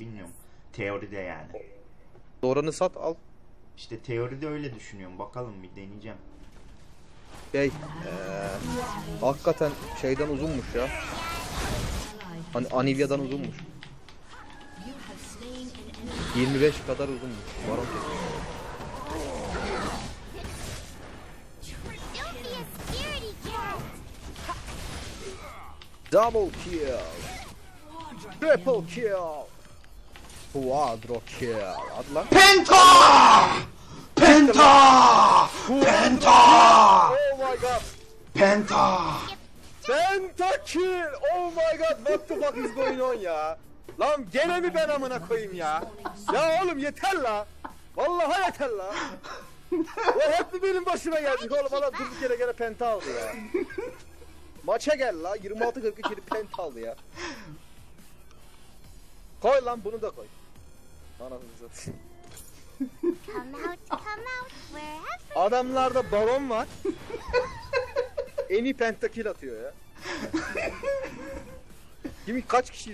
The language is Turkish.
bilmiyorum. Teoride yani. Doran'ı sat al. İşte teoride öyle düşünüyorum. Bakalım bir deneyeceğim. Şey, eee, hakikaten şeyden uzunmuş ya. Hani Anivya'dan uzunmuş. 25 kadar uzunmuş. Baron. Double kill. Triple kill. Quadro kill. Hadi lan. Penta! Penta! Penta! Oh my god. Penta! Penta kill. Oh my god. What the fuck is going on ya? Lan gene mi ben amına koyayım ya? Ya oğlum yeter la. Vallahi yeter la. Ya hep mi benim başıma geldik oğlum? Adam durduk yere gene penta aldı ya. Maça gel la. 26-42 kere penta aldı ya. Koy lan bunu da koy. Anasını satayım. Come out, come out, wherever. Adamlarda baron var. en iyi pentakil atıyor ya. Kimi kaç kişi